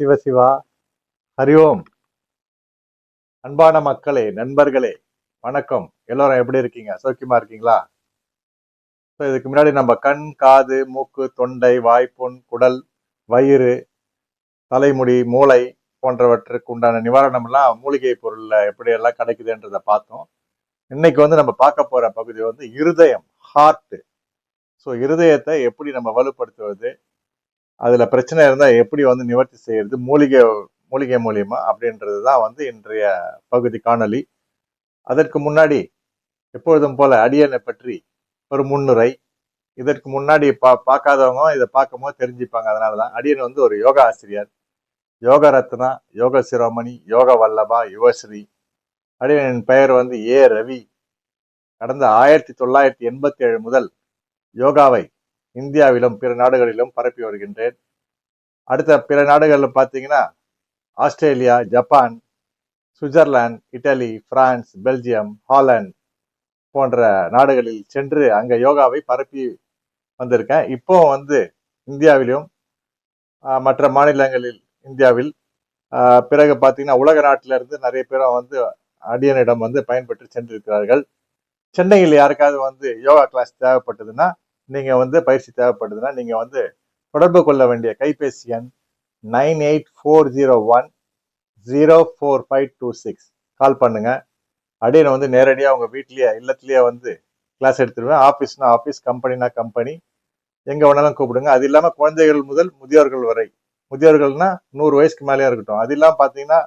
சிவசிவா ஹரி ஓம். அன்பான மக்களே நண்பர்களே வணக்கம். எல்லோரும் எப்படி இருக்கீங்க? சௌக்கியமா இருக்கீங்களா? ஸோ இதுக்கு முன்னாடி நம்ம கண் காது மூக்கு தொண்டை வாய்ப்புண் குடல் வயிறு தலைமுடி மூளை போன்றவற்றுக்கு உண்டான நிவாரணம் எல்லாம் மூலிகை பொருள்ல எப்படி எல்லாம் கிடைக்குதுன்றதை பார்த்தோம். இன்னைக்கு வந்து நம்ம பார்க்க போற பகுதி வந்து இருதயம் ஹார்ட் ஸோ இருதயத்தை எப்படி நம்ம வலுப்படுத்துவது? அதில் பிரச்சனை இருந்தால் எப்படி வந்து நிவர்த்தி செய்யறது? மூலிகை மூலிகை மூலியமா அப்படின்றது தான் வந்து இன்றைய பகுதி காணொளி. அதற்கு முன்னாடி எப்பொழுதும் போல அடியனை பற்றி ஒரு முன்னுரை. இதற்கு முன்னாடி பா பார்க்காதவங்க இதை பார்க்கும்போது தெரிஞ்சுப்பாங்க. அதனால தான் அடியன் வந்து ஒரு யோகா ஆசிரியர். யோக ரத்னா யோக சிரோமணி யோக வல்லபா யுவஸ்ரீ. அடியனின் பெயர் வந்து ஏ ரவி. கடந்த ஆயிரத்தி தொள்ளாயிரத்தி எண்பத்தி ஏழு முதல் யோகாவை இந்தியாவிலும் பிற நாடுகளிலும் பரப்பி வருகின்றேன். அடுத்த பிற நாடுகளில் பார்த்தீங்கன்னா Australia Japan Switzerland Italy France Belgium Holland போன்ற நாடுகளில் சென்று அங்கே யோகாவை பரப்பி வந்திருக்கேன். இப்போ வந்து இந்தியாவிலும் மற்ற மாநிலங்களில் இந்தியாவில் பிறகு பார்த்தீங்கன்னா உலக நாட்டிலிருந்து நிறைய பேரும் வந்து அடியனிடம் வந்து பயன்பெற்று சென்றிருக்கிறார்கள். சென்னையில் யாருக்காவது வந்து யோகா கிளாஸ் தேவைப்பட்டதுன்னா நீங்கள் வந்து பயிற்சி தேவைப்படுதுன்னா நீங்கள் வந்து தொடர்பு கொள்ள வேண்டிய கைபேசி எண் nine eight four zero one zero four five two six. Call பண்ணுங்க. நான் வந்து நேரடியாக உங்கள் வீட்லேயே இல்லத்துலேயே வந்து கிளாஸ் எடுத்துருவேன். ஆஃபீஸ்னா ஆஃபீஸ் கம்பெனினா கம்பெனி. எங்கே வேணாலும் கூப்பிடுங்க. அது இல்லாமல் குழந்தைகள் முதல் முதியோர்கள் வரை. முதியோர்கள்னா நூறு வயசுக்கு மேலேயே இருக்கட்டும். அது இல்லாமல் பார்த்தீங்கன்னா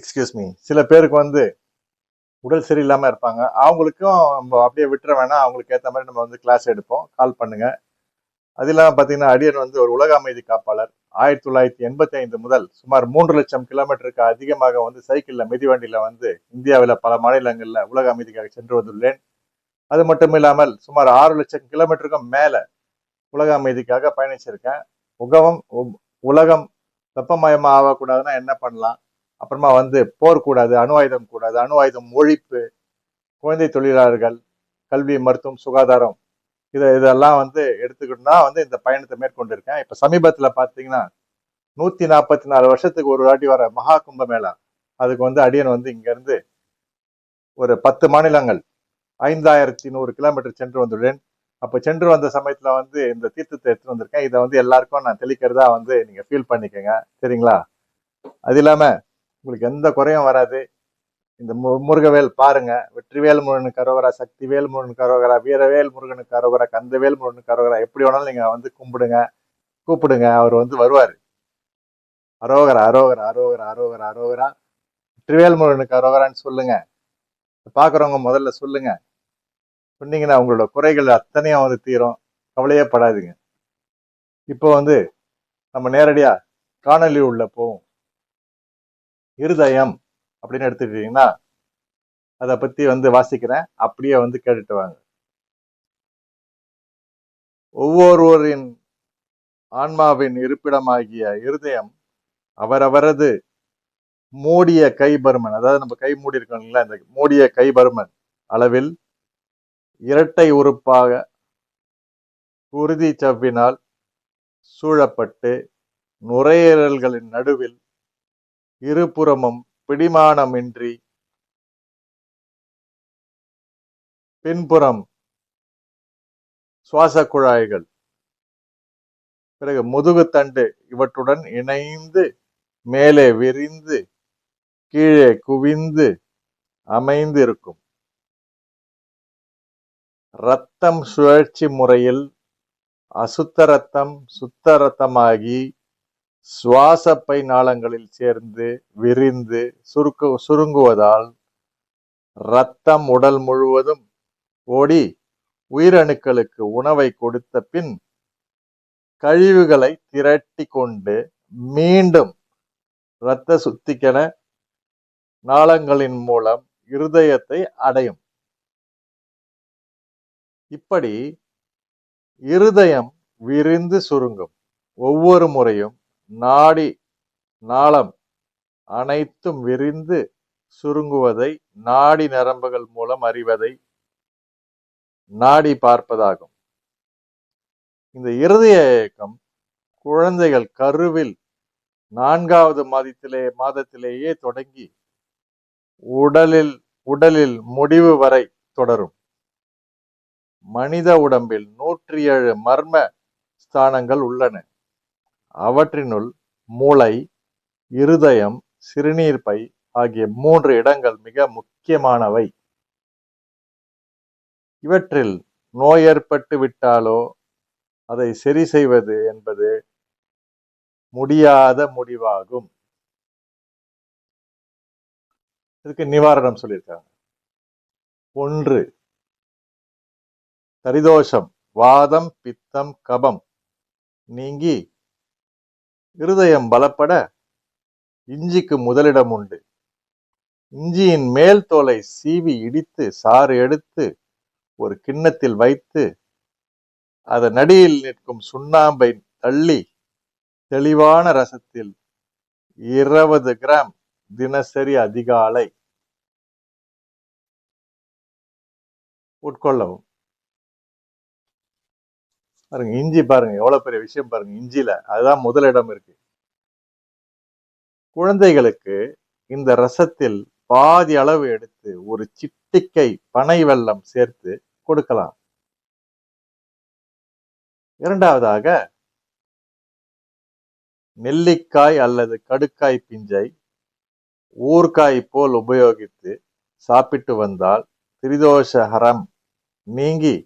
எக்ஸ்கியூஸ் மீ சில பேருக்கு வந்து உடல் சரியில்லாமல் இருப்பாங்க. அவங்களுக்கும் நம்ம அப்படியே விட்டுற வேணாம். அவங்களுக்கு ஏற்ற மாதிரி நம்ம வந்து கிளாஸ் எடுப்போம். கால் பண்ணுங்க. அது இல்லாமல் பார்த்தீங்கன்னா அடியன் வந்து ஒரு உலக அமைதி காப்பாளர். ஆயிரத்தி தொள்ளாயிரத்தி எண்பத்தி ஐந்து முதல் சுமார் மூன்று லட்சம் கிலோமீட்டருக்கு அதிகமாக வந்து சைக்கிளில் மிதிவண்டியில் வந்து இந்தியாவில் பல மாநிலங்களில் உலக அமைதிக்காக சென்று வந்துள்ளேன். அது மட்டும் இல்லாமல் சுமார் ஆறு லட்சம் கிலோமீட்டருக்கும் மேலே உலக அமைதிக்காக பயணிச்சிருக்கேன். உகவம் உலகம் வெப்பமயமாக ஆகக்கூடாதுன்னா என்ன பண்ணலாம்? அப்புறமா வந்து போர் கூடாது அணு ஆயுதம் கூடாது அணு ஆயுதம் ஒழிப்பு குழந்தை தொழிலாளர்கள் கல்வி மருத்துவம் சுகாதாரம் இதை இதெல்லாம் வந்து எடுத்துக்கிட்டோம்னா வந்து இந்த பயணத்தை மேற்கொண்டிருக்கேன். இப்போ சமீபத்தில் பார்த்தீங்கன்னா நூற்றி நாற்பத்தி நாலு வருஷத்துக்கு ஒரு வாட்டி வர மகா கும்ப மேளா அதுக்கு வந்து அடியன் வந்து இங்கேருந்து ஒரு பத்து மாநிலங்கள் ஐந்தாயிரத்தி நூறு கிலோமீட்டர் சென்று வந்துள்ளேன். அப்போ சென்று வந்த சமயத்தில் வந்து இந்த தீர்த்தத்தை எடுத்துட்டு வந்திருக்கேன். இதை வந்து எல்லாருக்கும் நான் தெளிக்கிறதா வந்து நீங்கள் ஃபீல் பண்ணிக்கோங்க. சரிங்களா? அது இல்லாமல் உங்களுக்கு எந்த குறையும் வராது. இந்த மு- முருகவேல் பாருங்க. வெற்றிவேல் முருகனுக்கு அரோகரா சக்திவேல் முருகனுக்கு அரோகரா வீரவேல் முருகனுக்கு அரோகரா கந்தவேல் முருகனுக்கு அரோகரா எப்படி வேணாலும் நீங்க வந்து கும்பிடுங்க. கூப்பிடுங்க. அவர் வந்து வருவார். அரோகரா அரோகரா அரோகரா அரோகரா அரோகரா. வெற்றிவேல் முருகனுக்கு அரோகரான்னு சொல்லுங்க பாக்குறவங்க முதல்ல சொல்லுங்க. சொன்னீங்கன்னா உங்களோட குறைகள் அத்தனையும் வந்து தீரும். கவலையே படாதீங்க. இப்போ வந்து நம்ம நேரடியா காணொலி உள்ள போவோம். இருதயம் அப்படின்னு எடுத்துக்கிட்டீங்கன்னா அதை பத்தி வந்து வாசிக்கிறேன். அப்படியே வந்து கேட்டுட்டு வாங்க. ஒவ்வொருவரின் ஆன்மாவின் இருப்பிடமாகிய இருதயம் அவரவரது மூடிய கைபருமன் அதாவது நம்ம கை மூடி இருக்கோம்ல இந்த மூடிய கைபருமன் அளவில் இரட்டை உறுப்பாக குருதி சவ்வினால் சூழப்பட்டு நுரையீரல்களின் நடுவில் இருபுறமும் பிடிமானமின்றி. பின்புறம் சுவாச குழாய்கள். பிறகு முதுகுத்தண்டு இவற்றுடன் இணைந்து மேலே விரிந்து கீழே குவிந்து அமைந்து இருக்கும் ரத்தம் சுழற்சி முறையில் அசுத்த ரத்தம் சுத்த ரத்தமாகி சுவாசப்பை நாளங்களில் சேர்ந்து விரிந்து சுருக்கு சுருங்குவதால் ரத்தம் உடல் முழுவதும் ஓடி உயிரணுக்களுக்கு உணவை கொடுத்த பின் கழிவுகளை திரட்டி கொண்டு மீண்டும் இரத்த சுத்திக்கென நாளங்களின் மூலம் இருதயத்தை அடையும். இப்படி இருதயம் விரிந்து சுருங்கும். ஒவ்வொரு முறையும் நாடி நாளம் அனைத்தும் விரிந்து சுருங்குவதை நாடி நரம்புகள் மூலம் அறிவதை நாடி பார்ப்பதாகும். இந்த இருதய இயக்கம் குழந்தைகள் கருவில் நான்காவது மாதத்திலே மாதத்திலேயே தொடங்கி உடலில் உடலில் முடிவு வரை தொடரும். மனித உடம்பில் நூற்றி ஏழு மர்ம ஸ்தானங்கள் உள்ளன. அவற்றினுள் மூளை இருதயம் சிறுநீர்ப்பை ஆகிய மூன்று இடங்கள் மிக முக்கியமானவை. இவற்றில் நோய் ஏற்பட்டு விட்டாலோ அதை சரி செய்வது என்பது முடியாத முடிவாகும். இதுக்கு நிவாரணம் சொல்லியிருக்காங்க. ஒன்று தரிதோஷம் வாதம் பித்தம் கபம் நீங்கி இருதயம் பலப்பட இஞ்சிக்கு முதலிடம் உண்டு. இஞ்சியின் மேல் தோலை சீவி இடித்து சாறு எடுத்து ஒரு கிண்ணத்தில் வைத்து அதன் அடியில் நிற்கும் சுண்ணாம்பை தள்ளி தெளிவான ரசத்தில் இருபது கிராம் தினசரி அதிகாலை உட்கொள்ளவும். பாருங்க இஞ்சி பாருங்க எவ்வளவு பெரிய விஷயம் பாருங்க இஞ்சில அதுதான் முதலிடம் இருக்கு. குழந்தைகளுக்கு இந்த ரசத்தில் பாதி அளவு எடுத்து ஒரு சிட்டிக்கை பனை வெள்ளம் சேர்த்து கொடுக்கலாம். இரண்டாவதாக நெல்லிக்காய் அல்லது கடுக்காய் பிஞ்சை ஊர்காய் போல் உபயோகித்து சாப்பிட்டு வந்தால் திரிதோஷ ஹரம் நீங்கி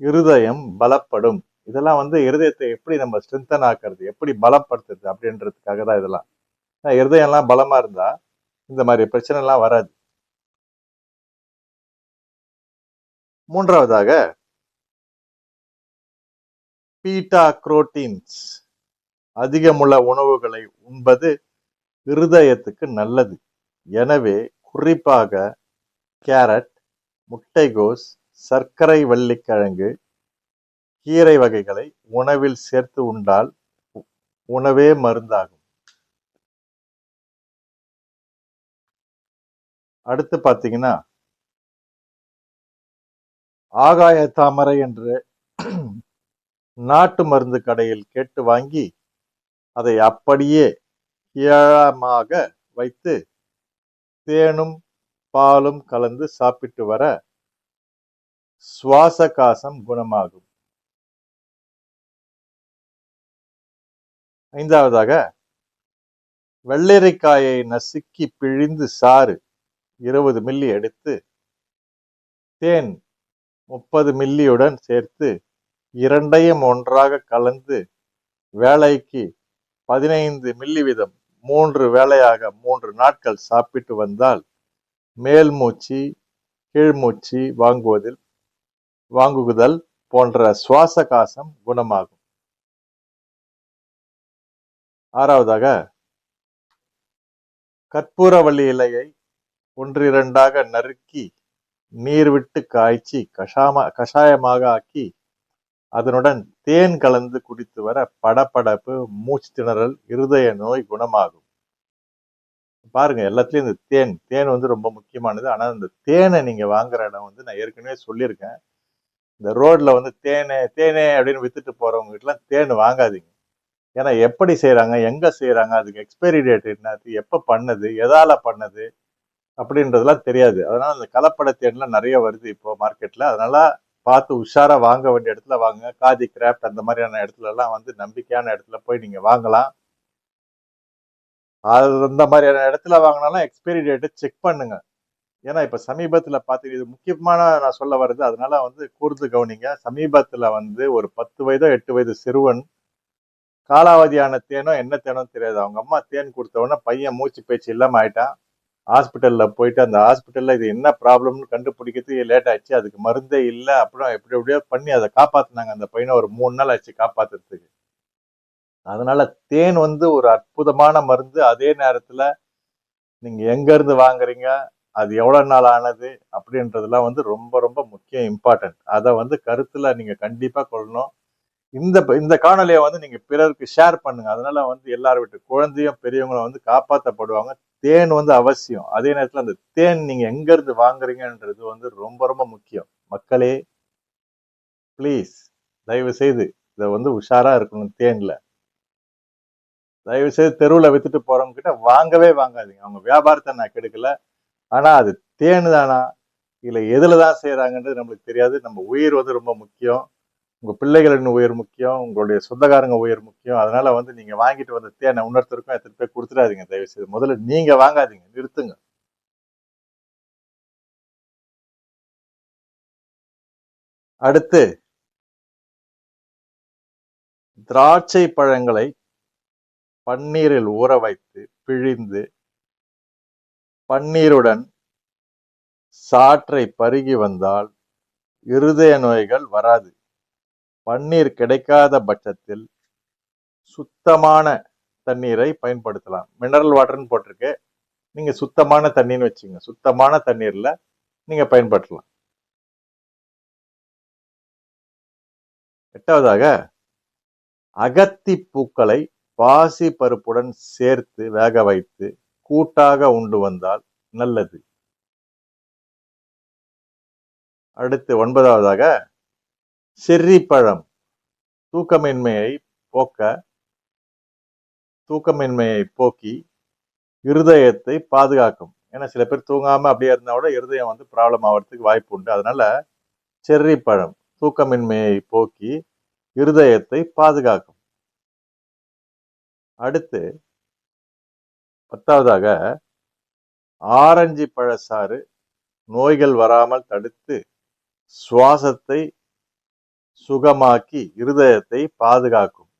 இருதயம் பலப்படும். இதெல்லாம் வந்து இருதயத்தை எப்படி நம்ம ஸ்ட்ரென்தன் ஆக்குறது? எப்படி பலப்படுத்துறது? அப்படின்றதுக்காக தான் இதெல்லாம். இருதயம்லாம் பலமா இருந்தா இந்த மாதிரி பிரச்சனை எல்லாம் வராது. மூன்றாவதாக பீட்டா குரோட்டீன்ஸ் அதிகமுள்ள உணவுகளை உண்பது இருதயத்துக்கு நல்லது. எனவே குறிப்பாக கேரட் முட்டைகோஸ் சர்க்கரை வள்ளிக்கிழங்கு கீரை வகைகளை உணவில் சேர்த்து உண்டால் உணவே மருந்தாகும். அடுத்து பார்த்தீங்கன்னா ஆகாய தாமரை என்று நாட்டு மருந்து கடையில் கேட்டு வாங்கி அதை அப்படியே ஏழமாக வைத்து தேனும் பாலும் கலந்து சாப்பிட்டு வர சுவாச காசம் குணமாகும். ஐந்தாவதாக வெள்ளரிக்காயை நசுக்கி பிழிந்து சாறு இருபது மில்லி எடுத்து தேன் முப்பது மில்லியுடன் சேர்த்து இரண்டையும் ஒன்றாக கலந்து வேலைக்கு பதினைந்து மில்லி வீதம் மூன்று வேலையாக மூன்று நாட்கள் சாப்பிட்டு வந்தால் மேல் மூச்சு கீழ்மூச்சு வாங்குவதில் வாங்குதல் போன்ற சுவாச காசம் குணமாகும். ஆறாவதாக கற்பூரவள்ளி இலையை ஒன்றிரண்டாக நறுக்கி நீர் விட்டு காய்ச்சி கஷாம கஷாயமாக ஆக்கி அதனுடன் தேன் கலந்து குடித்து வர படப்படப்பு மூச்சு திணறல் இருதய நோய் குணமாகும். பாருங்க எல்லாத்துலயும் இந்த தேன் தேன் வந்து ரொம்ப முக்கியமானது. ஆனா இந்த தேனை நீங்க வாங்குற இடம் வந்து நான் ஏற்கனவே சொல்லியிருக்கேன். இந்த ரோட்ல வந்து தேனே தேனே அப்படின்னு வித்துட்டு போறவங்க கிட்டலாம் தேன் வாங்காதீங்க. ஏன்னா எப்படி செய்யறாங்க எங்க செய்யறாங்க அதுக்கு எக்ஸ்பைரி டேட் என்னது எப்ப பண்ணது எதால பண்ணது அப்படின்றதுலாம் தெரியாது. அதனால அந்த கலப்பட தேன்லாம் நிறைய வருது இப்போ மார்க்கெட்ல அதனால பார்த்து உஷாரா வாங்க வேண்டிய இடத்துல வாங்க. காதி கிராஃப்ட் அந்த மாதிரியான இடத்துல எல்லாம் வந்து நம்பிக்கையான இடத்துல போய் நீங்க வாங்கலாம். அது அந்த மாதிரியான இடத்துல வாங்கினாலும் எக்ஸ்பைரி டேட்டை செக் பண்ணுங்க. ஏன்னா இப்போ சமீபத்தில் பாத்தீங்க இது முக்கியமான நான் சொல்ல வருது அதனால வந்து கூர்ந்து கவனிங்க. சமீபத்தில் வந்து ஒரு பத்து வயதோ எட்டு வயது சிறுவன் காலாவதியான தேனோ என்ன தேனோ தெரியாது. அவங்க அம்மா தேன் கொடுத்த உடனே பையன் மூச்சு பேச்சு இல்லாமல் ஆயிட்டான். ஹாஸ்பிட்டலில் போயிட்டு அந்த ஹாஸ்பிட்டலில் இது என்ன ப்ராப்ளம்னு கண்டுபிடிக்கிறதுக்கு லேட் ஆச்சு அதுக்கு மருந்தே இல்லை. அப்புறம் எப்படி எப்படியோ பண்ணி அதை காப்பாற்றினாங்க அந்த பையனை ஒரு மூணு நாள் ஆச்சு காப்பாற்றுறதுக்கு அதனால தேன் வந்து ஒரு அற்புதமான மருந்து. அதே நேரத்தில் நீங்கள் எங்கேருந்து வாங்குறீங்க? அது எவ்வளோ நாள் ஆனது அப்படின்றதுலாம் வந்து ரொம்ப ரொம்ப முக்கியம் இம்பார்ட்டன்ட் அதை வந்து கருத்தில் நீங்கள் கண்டிப்பாக கொள்ளணும். இந்த இந்த காணொலியை வந்து நீங்கள் பிறருக்கு ஷேர் பண்ணுங்கள் அதனால வந்து எல்லாரும் விட்டு குழந்தையும் பெரியவங்களும் வந்து காப்பாற்றப்படுவாங்க தேன் வந்து அவசியம். அதே நேரத்தில் அந்த தேன் நீங்கள் எங்கேருந்து வாங்குறீங்கன்றது வந்து ரொம்ப ரொம்ப முக்கியம். மக்களே ப்ளீஸ் தயவு செய்து இதை வந்து உஷாராக இருக்கணும் தேனில். தயவு செய்து தெருவில் வித்துட்டு போறவங்க கிட்ட வாங்கவே வாங்காதீங்க. அவங்க வியாபாரத்தை நான் கெடுக்கல. ஆனால் அது தேனு தானா இல்லை எதில் தான் செய்கிறாங்கன்றது நம்மளுக்கு தெரியாது. நம்ம உயிர் வந்து ரொம்ப முக்கியம். உங்கள் பிள்ளைகளின் உயிர் முக்கியம். உங்களுடைய சொந்தக்காரங்க உயிர் முக்கியம். அதனால் வந்து நீங்கள் வாங்கிட்டு வந்த தேனை உணர்த்தருக்கும் எத்தனை போய் கொடுத்துடாதீங்க. தயவுசெய்து முதல்ல நீங்கள் வாங்காதீங்க. நிறுத்துங்க. அடுத்து திராட்சை பழங்களை பன்னீரில் ஊற வைத்து பிழிந்து பன்னீருடன் சாற்றை பருகி வந்தால் இருதய நோய்கள் வராது. பன்னீர் கிடைக்காத பட்சத்தில் சுத்தமான தண்ணீரை பயன்படுத்தலாம். மினரல் வாட்டர்னு போட்டிருக்கு. நீங்க சுத்தமான தண்ணின்னு வச்சுங்க சுத்தமான தண்ணீர்ல நீங்க பயன்படுத்தலாம். எட்டாவதாக அகத்தி பூக்களை பாசி பருப்புடன் சேர்த்து வேக வைத்து கூட்டாக உண்டு வந்தால் நல்லது. அடுத்து ஒன்பதாவதாக செர்ரி பழம் தூக்கமின்மையை போக்க தூக்கமின்மையை போக்கி இருதயத்தை பாதுகாக்கும். ஏன்னா சில பேர் தூங்காம அப்படியே இருந்தா கூட இருதயம் வந்து ப்ராப்ளம் ஆகிறதுக்கு வாய்ப்பு உண்டு. அதனால செர்ரி பழம் தூக்கமின்மையை போக்கி இருதயத்தை பாதுகாக்கும். அடுத்து பத்தாவதாக ஆரஞ்சு பழச்சாறு நோய்கள் வராமல் தடுத்து சுவாசத்தை சுகமாக்கி இருதயத்தை பாதுகாக்கும்.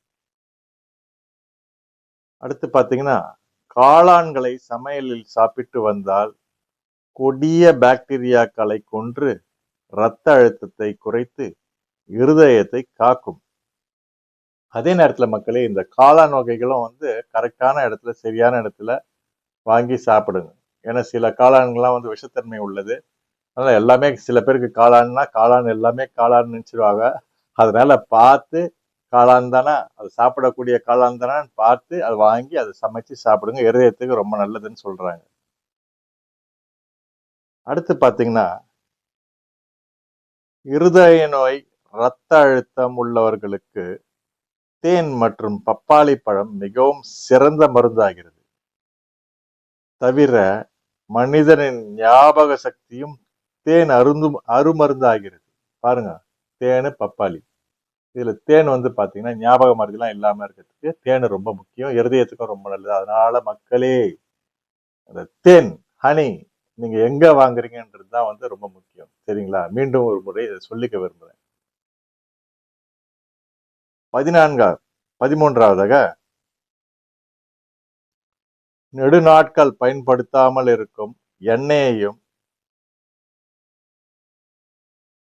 அடுத்து பார்த்தீங்கன்னா காளான்களை சமையலில் சாப்பிட்டு வந்தால் கொடிய பாக்டீரியாக்களை கொன்று இரத்த அழுத்தத்தை குறைத்து இருதயத்தை காக்கும். அதே நேரத்தில் மக்களே இந்த காளான் வகைகளும் வந்து கரெக்டான இடத்துல சரியான இடத்துல வாங்கி சாப்பிடுங்க. ஏன்னா சில காளான்கள்லாம் வந்து விஷத்தன்மை உள்ளது. அதனால் எல்லாமே சில பேருக்கு காளான்னா காளான் எல்லாமே காளான் நினச்சிடுவாங்க அதனால பார்த்து காளான் தானே அது சாப்பிடக்கூடிய காளான் தானே பார்த்து அதை வாங்கி அதை சமைச்சு சாப்பிடுங்க. இருதயத்துக்கு ரொம்ப நல்லதுன்னு சொல்கிறாங்க அடுத்து பார்த்தீங்கன்னா இருதய நோய் இரத்த அழுத்தம் உள்ளவர்களுக்கு தேன் மற்றும் பப்பாளி பழம் மிகவும் சிறந்த மருந்தாகிறது. தவிர மனிதனின் ஞாபக சக்தியும் தேன் அருந்தும் அருமருந்தாகிறது. பாருங்க தேனு பப்பாளி. இதுல தேன் வந்து பாத்தீங்கன்னா ஞாபக மருந்தெல்லாம் இல்லாம இருக்கிறதுக்கு தேன் ரொம்ப முக்கியம். இருதயத்துக்கும் ரொம்ப நல்லது. அதனால மக்களே அந்த தேன் ஹனி நீங்க எங்க வாங்குறீங்கன்றது தான் வந்து ரொம்ப முக்கியம். சரிங்களா? மீண்டும் ஒரு முறை இதை சொல்லிக்க விரும்புறேன். பதினான்காவது பதிமூன்றாவதாக நெடுநாட்கள் பயன்படுத்தாமல் இருக்கும் எண்ணெயையும்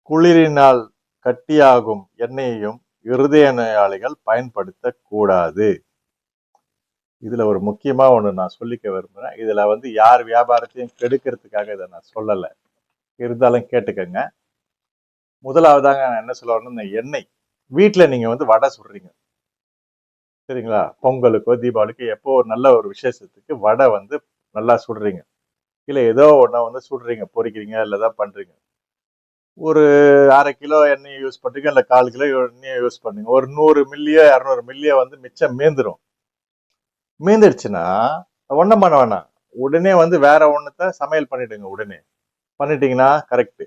குளிரினால் கட்டியாகும் எண்ணெயையும் இருதய நோயாளிகள் பயன்படுத்த கூடாது இதுல ஒரு முக்கியமா ஒண்ணு நான் சொல்லிக்க விரும்புறேன். இதுல வந்து யார் வியாபாரத்தையும் கெடுக்கிறதுக்காக இதை நான் சொல்லலை. இருந்தாலும் கேட்டுக்கங்க. முதலாவதாக நான் என்ன சொல்ல வரணும் இந்த எண்ணெய். வீட்டில் நீங்கள் வந்து வடை சுடுறீங்க. சரிங்களா? பொங்கலுக்கோ தீபாவளிக்கோ எப்போ ஒரு நல்ல ஒரு விசேஷத்துக்கு வடை வந்து நல்லா சுடுறீங்க. இல்லை ஏதோ ஒன்றா வந்து சுடுறீங்க பொரிக்கிறீங்க இல்லை தான் பண்ணுறீங்க ஒரு அரை கிலோ எண்ணெயை யூஸ் பண்ணுறீங்க இல்லை கால் கிலோ எண்ணெயை யூஸ் பண்ணுங்க. ஒரு நூறு மில்லியோ இரநூறு மில்லியோ வந்து மிச்சம் மீந்துடும் மீந்துடுச்சுன்னா ஒன்றும் பண்ண வேணாம். உடனே வந்து வேற ஒன்றுத்த சமையல் பண்ணிடுங்க உடனே. பண்ணிட்டீங்கன்னா கரெக்டு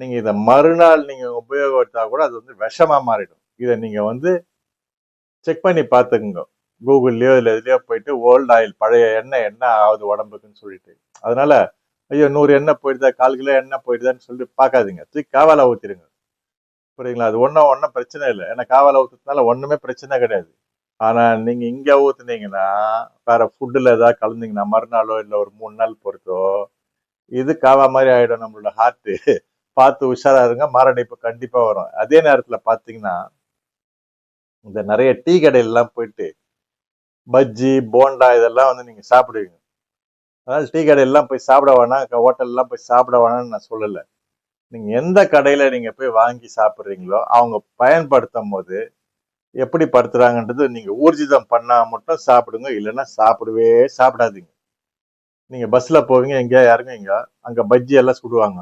நீங்கள் இதை மறுநாள் நீங்கள் உபயோகப்படுத்தா கூட அது வந்து விஷமாக மாறிடும். இதை நீங்கள் வந்து செக் பண்ணி பார்த்துக்குங்க. கூகுள்லேயோ இல்லை இதுலயோ போயிட்டு ஓல்ட் ஆயில் பழைய எண்ணெய் என்ன ஆகுது உடம்புக்குன்னு சொல்லிட்டு. அதனால ஐயோ நூறு எண்ணெய் போயிடுதா கால் கிலோ எண்ணெய் போயிடுதான்னு சொல்லிட்டு பார்க்காதீங்க. தூக்கி காவால ஊற்றிடுங்க புரியுங்களா அது ஒன்றும் ஒன்றும் பிரச்சனை இல்லை. ஏன்னா காவால ஊற்றுறதுனால ஒன்றுமே பிரச்சனை கிடையாது. ஆனால் நீங்கள் இங்கே ஊற்றுனீங்கன்னா வேற ஃபுட்டில் ஏதாவது கலந்தீங்கன்னா மறுநாளோ இல்லை ஒரு மூணு நாள் பொறுத்தோ இது காவா மாதிரி ஆகிடும் நம்மளோட ஹார்ட்டு பார்த்து உஷாரா இருங்க மாரடைப்பு கண்டிப்பாக வரும். அதே நேரத்தில் பார்த்தீங்கன்னா இந்த நிறைய டீ கடையிலலாம் போயிட்டு பஜ்ஜி போண்டா இதெல்லாம் வந்து நீங்கள் சாப்பிடுவீங்க. அதனால் டீ கடையிலலாம் போய் சாப்பிட வேணாம் ஹோட்டல்லாம் போய் சாப்பிட வேணாம்னு நான் சொல்லலை. நீங்கள் எந்த கடையில் நீங்கள் போய் வாங்கி சாப்பிட்றீங்களோ அவங்க பயன்படுத்தும் போது எப்படி படுத்துறாங்கன்றது நீங்கள் ஊர்ஜிதம் பண்ணால் மட்டும் சாப்பிடுங்க இல்லைன்னா சாப்பிடவே சாப்பிடாதீங்க. நீங்கள் பஸ்ஸில் போவீங்க எங்கேயா யாருங்க எங்க அங்கே பஜ்ஜி எல்லாம் சுடுவாங்க.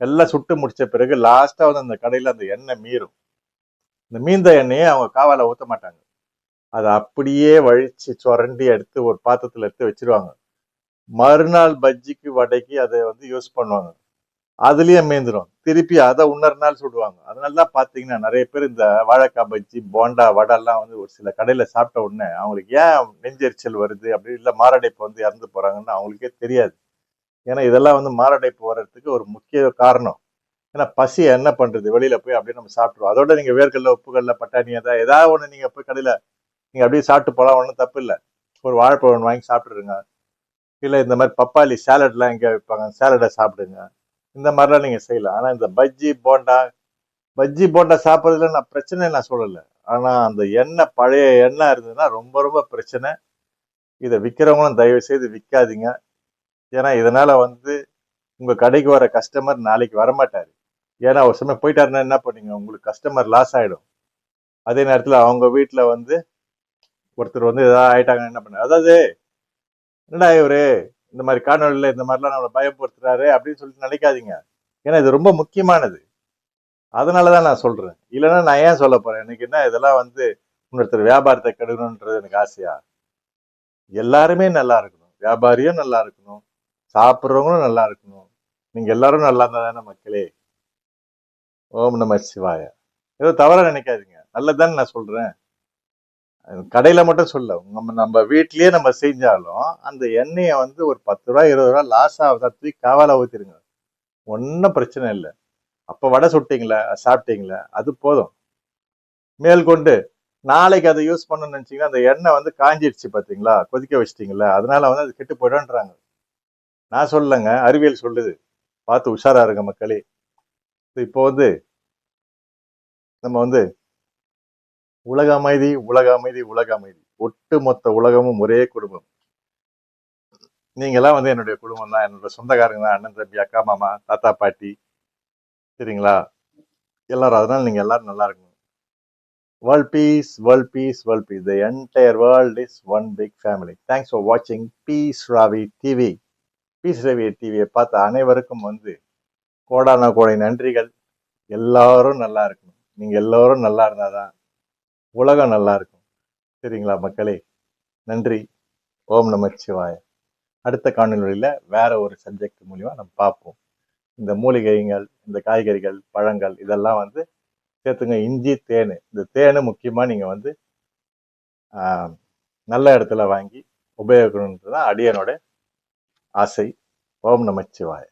எல்லாம் சுட்டு முடிச்ச பிறகு லாஸ்ட்டாக வந்து அந்த கடையில் அந்த எண்ணெய் மீறும். இந்த மீந்த எண்ணெயை அவங்க காவால ஊற்ற மாட்டாங்க. அதை அப்படியே வழிச்சு சுரண்டி எடுத்து ஒரு பாத்திரத்துல எடுத்து வச்சிருவாங்க. மறுநாள் பஜ்ஜிக்கு வடைக்கு அதை வந்து யூஸ் பண்ணுவாங்க. அதுலயே மீந்துடும் திருப்பி அதை இன்னொரு நாள் சுடுவாங்க. அதனால தான் பார்த்தீங்கன்னா நிறைய பேர் இந்த வாழைக்காய் பஜ்ஜி போண்டா வடை எல்லாம் வந்து ஒரு சில கடையில சாப்பிட்ட உடனே அவங்களுக்கு ஏன் நெஞ்செரிச்சல் வருது அப்படி இல்லை மாரடைப்பு வந்து இறந்து போறாங்கன்னு அவங்களுக்கே தெரியாது. ஏன்னா இதெல்லாம் வந்து மாரடைப்பு வர்றதுக்கு ஒரு முக்கிய காரணம். ஏன்னா பசி என்ன பண்றது? வெளியில போய் அப்படியே நம்ம சாப்பிடுவோம் அதோட நீங்க வேர்க்கல்ல உப்புகள்ல பட்டாணி ஏதாவது ஏதாவது ஒண்ணு நீங்க போய் கடையில நீங்க அப்படியே சாப்பிட்டு போலாம் ஒன்றும் தப்பு இல்லை. ஒரு வாழைப்பழம் வாங்கி சாப்பிட்டுருங்க. இல்லை இந்த மாதிரி பப்பாளி சாலட்லாம் எங்கே வைப்பாங்க சேலடை சாப்பிடுங்க. இந்த மாதிரிலாம் நீங்கள் செய்யலாம். ஆனால் இந்த பஜ்ஜி போண்டா பஜ்ஜி போண்டா சாப்பிட்றதுல நான் பிரச்சனை நான் சொல்லலை. ஆனால் அந்த எண்ணெய் பழைய எண்ணெய் இருந்ததுன்னா ரொம்ப ரொம்ப பிரச்சனை. இதை விற்கிறவங்களும் தயவு செய்து விற்காதீங்க ஏன்னா இதனால வந்து உங்க கடைக்கு வர கஸ்டமர் நாளைக்கு வரமாட்டாரு. ஏன்னா ஒரு சமயம் போயிட்டாருன்னா என்ன பண்ணீங்க? உங்களுக்கு கஸ்டமர் லாஸ் ஆயிடும். அதே நேரத்தில் அவங்க வீட்டில் வந்து ஒருத்தர் வந்து ஏதாவது ஆயிட்டாங்க என்ன பண்ண அதாவது என்னடா இவரு? இந்த மாதிரி காணொலியில் இந்த மாதிரிலாம் நம்மளை பயப்படுத்துறாரு அப்படின்னு சொல்லிட்டு நினைக்காதீங்க. ஏன்னா இது ரொம்ப முக்கியமானது. அதனால தான் நான் சொல்றேன். இல்லைன்னா நான் ஏன் சொல்ல போறேன்? எனக்கு என்ன இதெல்லாம் வந்து இன்னொருத்தர் வியாபாரத்தை கெடுக்கணுன்றது எனக்கு ஆசையா? எல்லாருமே நல்லா இருக்கணும். வியாபாரியும் நல்லா இருக்கணும். சாப்பிட்றவங்களும் நல்லா இருக்கணும். நீங்க எல்லாரும் நல்லா இருந்தா தானே மக்களே? ஓம் நம சிவாய. ஏதோ தவறாக நினைக்காதீங்க. நல்லதுதானே நான் சொல்றேன். கடையில மட்டும் சொல்ல நம்ம நம்ம வீட்லேயே நம்ம செஞ்சாலும் அந்த எண்ணெயை வந்து ஒரு பத்து ரூபா இருபது ரூபா லாஸ் ஆகுதா தூக்கி காவால ஊத்திருங்க. ஒன்றும் பிரச்சனை இல்லை. அப்போ வடை சுட்டிங்களா? சாப்பிட்டீங்களா? அது போதும். மேல் கொண்டு நாளைக்கு அதை யூஸ் பண்ணணும்னு நினச்சிங்கன்னா அந்த எண்ணெய் வந்து காஞ்சிடுச்சு பார்த்தீங்களா கொதிக்க வச்சிட்டிங்களா? அதனால வந்து அது கெட்டு போயிடும்ன்றாங்க. நான் சொல்லலைங்க அறிவியல் சொல்லுது. பார்த்து உஷாராக இருங்க மக்களே. இப்போ வந்து நம்ம வந்து உலக அமைதி உலக அமைதி உலக அமைதி. ஒட்டு மொத்த உலகமும் ஒரே குடும்பம். நீங்களாம் வந்து என்னுடைய குடும்பம் தான். என்னோட சொந்தக்காரங்க தான். அண்ணன் தம்பி அக்கா மாமா தாத்தா பாட்டி. சரிங்களா? எல்லாரும் அதனால நீங்க எல்லாரும் நல்லா இருக்கணும். World peace world peace world peace the entire world is one big family thanks for வாட்சிங் peace Ravi TV peace Ravi டிவியை பார்த்த அனைவருக்கும் வந்து கோடான கோடை நன்றிகள். எல்லாரும் நல்லா இருக்கணும். நீங்க எல்லோரும் நல்லா இருந்தால் தான் உலகம் நல்லா இருக்கும். சரிங்களா மக்களே? நன்றி. ஓம் நமச்சிவாய அடுத்த காணொலியில் வேற ஒரு சப்ஜெக்ட் மூலிமா நம்ம பார்ப்போம். இந்த மூலிகைகள் இந்த காய்கறிகள் பழங்கள் இதெல்லாம் வந்து சேர்த்துங்க. இஞ்சி தேன். இந்த தேனு முக்கியமாக நீங்கள் வந்து நல்ல இடத்துல வாங்கி உபயோகிக்கணுன்றது தான் அடியனோட ஆசை ஓம் நமச்சிவாய